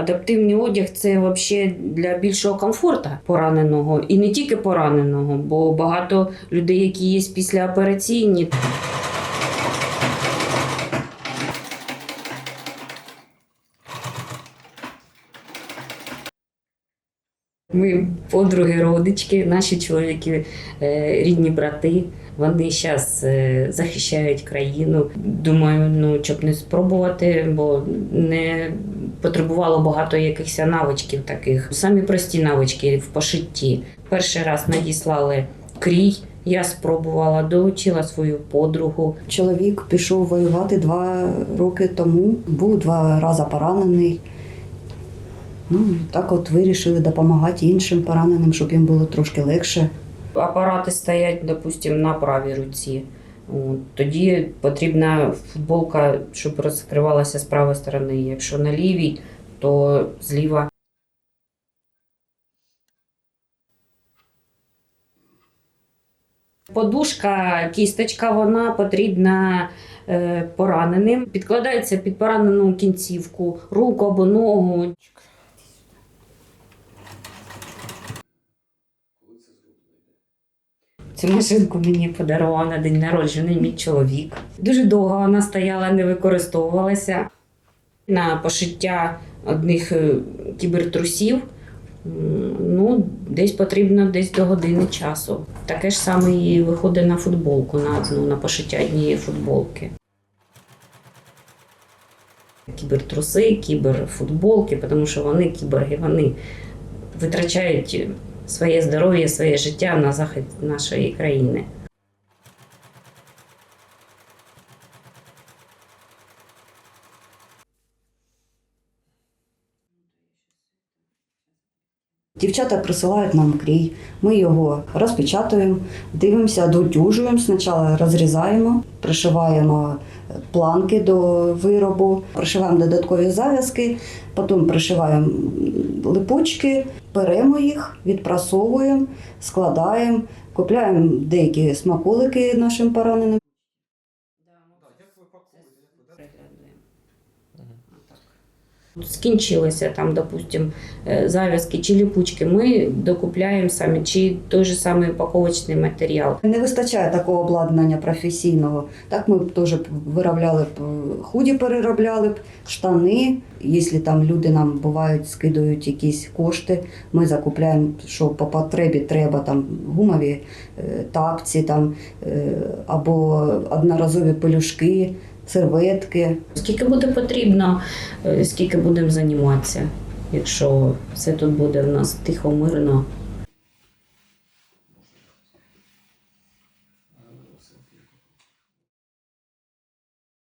Адаптивний одяг це взагалі для більшого комфорту пораненого і не тільки пораненого, бо багато людей, які є післяопераційні, Ми подруги, родички, наші чоловіки, е, рідні брати. Вони зараз захищають країну. Думаю, ну щоб не спробувати, бо не потребувало багато якихось навичків таких. Самі прості навички в пошитті. Перший раз надіслали крій. Я спробувала, долучила свою подругу. Чоловік пішов воювати два роки тому, був два рази поранений. Ну, так от вирішили допомагати іншим пораненим, щоб їм було трошки легше. Апарати стоять, допустимо, на правій руці. Тоді потрібна футболка, щоб розкривалася з правої сторони. Якщо на лівій, то зліва. Подушка, кісточка, вона потрібна е, пораненим. Підкладається під поранену кінцівку, руку або ногу. Цю машинку мені подарував на день народження мій чоловік. Дуже довго вона стояла, не використовувалася. На пошиття одних е, кібертрусів. Ну, десь потрібно десь до години часу. Таке ж саме і виходить на футболку, на одну, на пошиття однієї футболки. Кібертруси, кіберфутболки, тому що вони кіберги, вони витрачають своє здоров'я, своє життя на захист нашої країни. Дівчата присилають нам крій, ми його розпечатуємо, дивимося, дотюжуємо, спочатку розрізаємо, пришиваємо планки до виробу, пришиваємо додаткові зав'язки, потім пришиваємо липучки, беремо їх, відпрасовуємо, складаємо, купляємо деякі смаколики нашим пораненим. Скінчилися там, допустим, е, зав'язки чи ліпучки. Ми докупляємо самі, чи той же самий упаковочний матеріал. Не вистачає такого обладнання професійного. Так ми б теж виробляли б худі, переробляли б штани. Якщо там люди нам бувають, скидують якісь кошти, ми закупляємо, що по потребі треба там гумові е, тапці, там е, або одноразові пелюшки, серветки. Скільки буде потрібно, е, скільки будемо займатися, якщо все тут буде в нас тихо, мирно,